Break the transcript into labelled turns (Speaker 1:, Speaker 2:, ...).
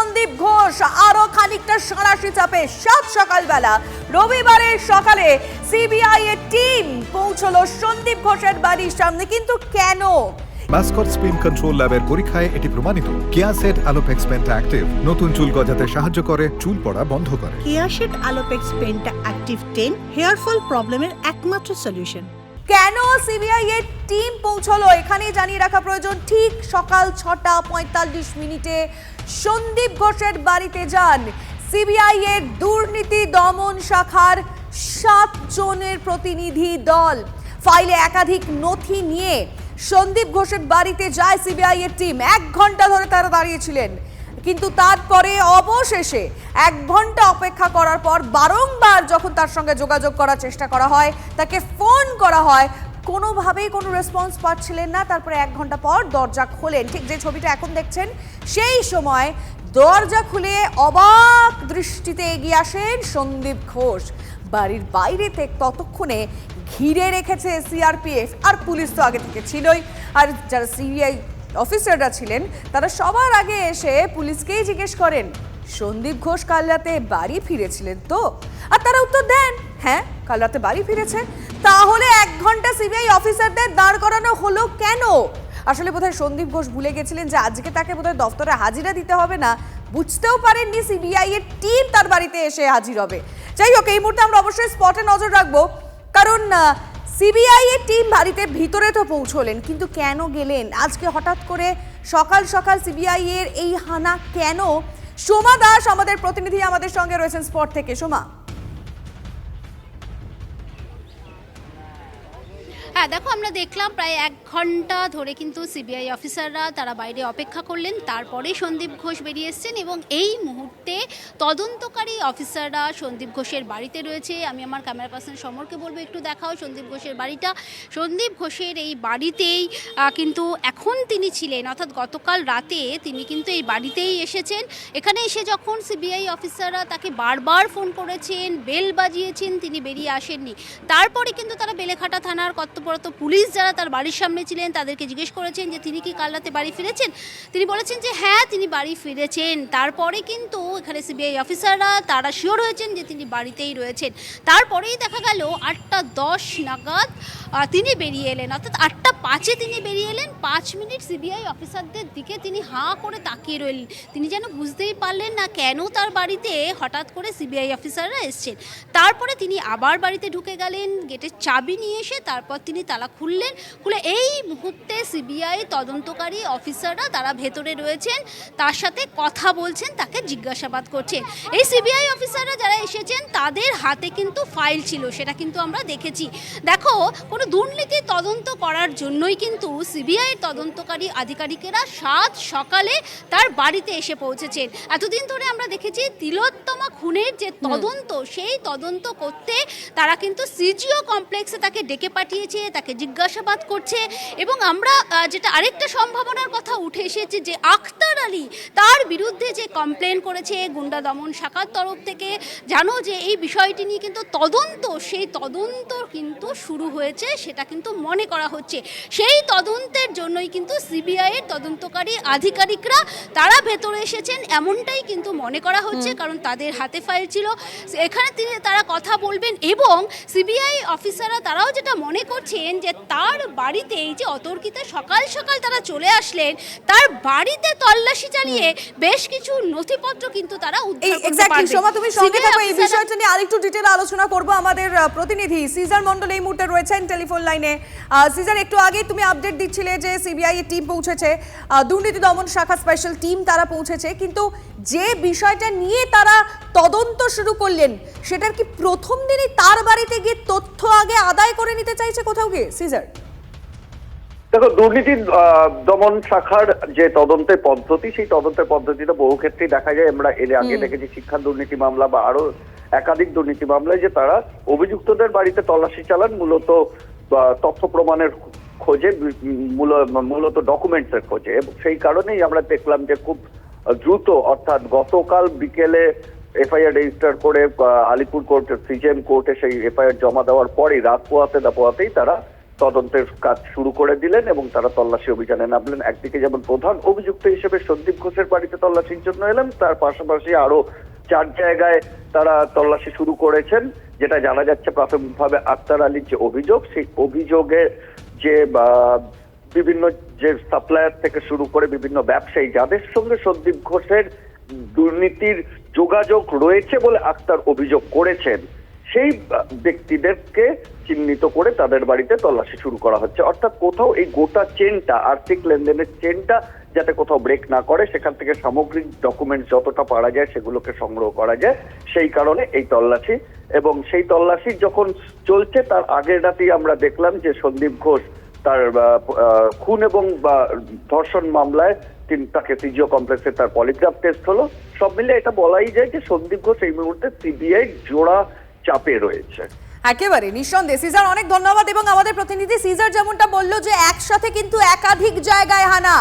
Speaker 1: সন্দীপ ঘোষ আরও খানিকটা সাঁড়াশি চাপে সাত সকালবেলা। রবিবারের সকালে সিবিআই এর টিম পৌঁছলো সন্দীপ ঘোষের বাড়ির সামনে। কিন্তু কেন?
Speaker 2: মাস্কট স্পিন কন্ট্রোল ল্যাবের পরীক্ষায় এটি প্রমাণিত। কেয়াসেট অ্যালোপেক্স পেন্টা অ্যাক্টিভ নতুন চুল গজাতে সাহায্য করে চুল পড়া বন্ধ করে।
Speaker 3: কেয়াশেড আলোপেক্স পেনটা অ্যাক্টিভ টেন হেয়ার ফল প্রবলেমের একমাত্র সলিউশন
Speaker 1: কেন সিবিআই এর টিম পৌঁছলো? এখানে জানিয়ে রাখা প্রয়োজন, ঠিক সকাল ছটা পঁয়তাল্লিশ মিনিটে সন্দীপ ঘোষের বাড়িতে যান সিবিআই এর দুর্নীতি দমন শাখার সাত জনের প্রতিনিধি দল। ফাইলে একাধিক নথি নিয়ে সন্দীপ ঘোষের বাড়িতে যায় সিবিআই এর টিম এক ঘণ্টা ধরে তারা দাঁড়িয়েছিলেন কিন্তু তারপরে অবশেষে এক ঘণ্টা অপেক্ষা করার পর বারংবার যখন তার সঙ্গে যোগাযোগ করার চেষ্টা করা হয়, তাকে ফোন করা হয়, কোনোভাবেই কোনো রেসপন্স পাচ্ছিলেন না। তারপরে এক ঘণ্টা পর দরজা খোলেন। ঠিক যে ছবিটা এখন দেখছেন, সেই সময় দরজা খুলে অবাক দৃষ্টিতে এগিয়ে আসেন সন্দীপ ঘোষ। বাড়ির বাইরে ততক্ষণে ঘিরে রেখেছে সিআরপিএফ আর পুলিশ তো আগে থেকে ছিলই। আর যারা সিবিআই অফিসাররা ছিলেন, তারা সবার আগে এসে পুলিশকেই জিজ্ঞেস করেন, সন্দীপ ঘোষ কাল রাতে বাড়ি ফিরেছিলেন তো? আর তারা উত্তর দেন হ্যাঁ কাল রাতে বাড়ি ফিরেছে। তাহলে এক ঘণ্টা সিবিআই অফিসারদের দাঁড় করানো হলো কেন? আসলে বোধহয় সন্দীপ ঘোষ ভুলে গেছিলেন যে আজকে তাকে বোধহয় দফতরে হাজিরা দিতে হবে না। বুঝতেও পারেননি সিবিআই এর টিম তার বাড়িতে এসে হাজির হবে। যাই হোক, এই মুহূর্তে আমরা অবশ্যই স্পটে নজর রাখব। কারণ সিবিআই এর টিম বাড়িতে ভিতরে তো পৌঁছলেন, কিন্তু কেন গেলেন? আজকে হঠাৎ করে সকাল সকাল সিবিআই এর এই হানা কেন? সোমা দাস আমাদের প্রতিনিধি আমাদের সঙ্গে রয়েছেন স্পট থেকে। সোমা।
Speaker 4: হ্যাঁ দেখো আমরা দেখলাম প্রায় এক ঘণ্টা ধরে কিন্তু সিবিআই অফিসাররা তারা বাইরে অপেক্ষা করলেন। তারপরে সন্দীপ ঘোষ বেরিয়ে এসছেন এবং এই মুহূর্তে তদন্তকারী অফিসাররা সন্দীপ ঘোষের বাড়িতে রয়েছে। আমি আমার ক্যামেরা পার্সন সমরকে বলব, একটু দেখাও সন্দীপ ঘোষের বাড়িটা। সন্দীপ ঘোষের এই বাড়িতেই কিন্তু এখন তিনি ছিলেন, অর্থাৎ গতকাল রাতে তিনি কিন্তু এই বাড়িতেই এসেছেন। এখানে এসে যখন সিবিআই অফিসাররা তাকে বারবার ফোন করেছেন, বেল বাজিয়েছেন, তিনি বেরিয়ে আসেননি। তারপরে কিন্তু তারা বেলেঘাটা থানার কর্তব্যরত পুলিশ যারা তার বাড়ির সামনে ছিলেন তাদেরকে জিজ্ঞেস করেছেন যে তিনি কি কাল রাতে বাড়ি ফিরেছেন? তিনি বলেছেন যে হ্যাঁ তিনি বাড়ি ফিরেছেন। তারপরে কিন্তু এখানে সিবিআই অফিসাররা তারা শিওর হয়েছেন যে তিনি বাড়িতেই রয়েছেন। তারপরেই দেখা গেল আটটা দশ নাগাদ তিনি বেরিয়ে এলেন। অর্থাৎ আটটা পাঁচে তিনি বেরিয়ে এলেন। পাঁচ মিনিট সিবিআই অফিসারদের দিকে তিনি হাঁ করে তাকিয়ে রইলেন। তিনি যেন বুঝতেই পারলেন না কেন তার বাড়িতে হঠাৎ করে সিবিআই অফিসাররা এসছেন। তারপরে তিনি আবার বাড়িতে ঢুকে গেলেন, গেটের চাবি নিয়ে এসে তারপর তিনি তালা খুললেন। খুলে এই মুহূর্তে সিবিআই তদন্তকারী অফিসাররা তারা ভেতরে রয়েছেন তার সাথে কথা বলছেন তাকে জিজ্ঞাসাবাদ করছেন। এই সিবিআই অফিসাররা যারা এসেছেন তাদের হাতে কিন্তু ফাইল ছিল সেটা কিন্তু আমরা দেখেছি। দেখো কোনো দুর্নীতি তদন্ত করার জন্যই কিন্তু সিবিআই তদন্তকারী আধিকারিকেরা সাত সকালে তার বাড়িতে এসে পৌঁছেছেন। এতদিন ধরে আমরা দেখেছি তিলোত্তমা খুনের যে তদন্ত সেই তদন্ত করতে তারা কিন্তু সিজিও কমপ্লেক্সে তাকে ডেকে পাঠিয়েছে তাকে জিজ্ঞাসাবাদ করছে এবং আমরা যেটা আরেকটা সম্ভাবনার কথা উঠে এসেছে যে আখতার আলী, তার বিরুদ্ধে যে কমপ্লেন করেছে গুন্ডা দমন শাখার তরফ থেকে জানো যে এই বিষয়টি নিয়ে কিন্তু তদন্ত সেই তদন্ত কিন্তু শুরু হয়েছে সেটা কিন্তু মনে করা হচ্ছে। সেই তদন্তের জন্যই কিন্তু সিবিআই এর তদন্তকারী আধিকারিকরা তারা ভেতরে এসেছেন এমনটাই কিন্তু মনে করা হচ্ছে কারণ তাদের হাতে ফাইল ছিল। এখানে তিনি তারা কথা বলবেন এবং সিবিআই অফিসাররা তারাও যেটা মনে করছেন যে তার বাড়িতে এই যে অতর্কিতে সকাল সকাল তারা চলে আসলেন তার বাড়িতে তল্লাশি চালিয়ে বেশ কিছু নথিপত্র কিন্তু তারা উদ্ধার করতে
Speaker 1: সোমা তুমি সঙ্গে থাকো এই বিষয়টা নিয়ে আরেকটু ডিটেল আলোচনা করব আমাদের প্রতিনিধি সিজার মন্ডল এই মুহূর্তে রয়েছেন টেলিফোন লাইনে। সিজার একটু আগে তুমি আপডেট দিচ্ছিলে যে সিবিআই এর টিম পৌঁছেছে। দুর্নীতি দমন শাখা স্পেশাল টিম তারা পৌঁছেছে। কিন্তু যে বিষয়টা নিয়ে তারা তদন্ত শুরু করলেন সেটার কি প্রথম দিনই তার বাড়িতে গিয়ে তথ্য আগে আদায় করে নিতে চাইছে কোথাও গিয়ে সিজার?
Speaker 5: দেখো দুর্নীতি দমন শাখার যে তদন্তের পদ্ধতি সেই তদন্তের পদ্ধতিটা বহু ক্ষেত্রেই দেখা যায় আমরা এর আগে দেখেছি শিক্ষা দুর্নীতি মামলা বা আরও একাধিক দুর্নীতি মামলায় যে তারা অভিযুক্তদের বাড়িতে তল্লাশি চালান মূলত তথ্য প্রমাণের খোঁজে মূল- মূলত ডকুমেন্টস এর খোঁজে। এবং সেই কারণেই আমরা দেখলাম যে খুব দ্রুত অর্থাৎ গতকাল বিকেলে এফআইআর রেজিস্টার করে আলিপুর কোর্টের সিজিএম কোর্টে সেই এফআইআর জমা দেওয়ার পরেই রাত পোয়াতে না পোয়াতেই তারা তদন্তের কাজ শুরু করে দিলেন এবং তারা তল্লাশি অভিযানে নামলেন। একদিকে যেমন প্রধান অভিযুক্ত হিসেবে সন্দীপ ঘোষের বাড়িতে তল্লাশির জন্য এলেন, তার পাশাপাশি আরও চার জায়গায় তারা তল্লাশি শুরু করেছেন, যেটা জানা যাচ্ছে প্রাথমিকভাবে আক্তার আলীর যে অভিযোগ, সেই অভিযোগে যে বিভিন্ন যে সাপ্লায়ার থেকে শুরু করে বিভিন্ন ব্যবসায়ী, যাদের সঙ্গে সন্দীপ ঘোষের দুর্নীতির যোগাযোগ রয়েছে বলে আক্তার অভিযোগ করেছেন সেই ব্যক্তিদেরকে চিহ্নিত করে তাদের বাড়িতে তল্লাশি শুরু করা হচ্ছে। অর্থাৎ কোথাও এই গোটা চেনটা আর্থিক লেনদেনের চেনটা যাতে কোথাও ব্রেক না করে, সেখান থেকে সামগ্রিক ডকুমেন্ট যতটা পারা যায় সেগুলোকে সংগ্রহ করা যায়। সেই কারণে এই তল্লাশি এবং সেই তল্লাশি যখন চলছে, তার আগের রাতেই আমরা দেখলাম যে সন্দীপ ঘোষ তার খুন এবং ধর্ষণ মামলায় তাকে সিজিও কমপ্লেক্সে তার পলিগ্রাফ টেস্ট হলো। সব মিলে এটা বলাই যায় যে সন্দীপ ঘোষ এই মুহূর্তে সিবিআই জোড়া চাপে রয়েছে।
Speaker 1: একেবারে, নিঃসন্দেহে। সিজার, অনেক ধন্যবাদ এবং আমাদের প্রতিনিধি সিজার যেমনটা বলল যে একসাথে কিন্তু একাধিক জায়গায় হানা।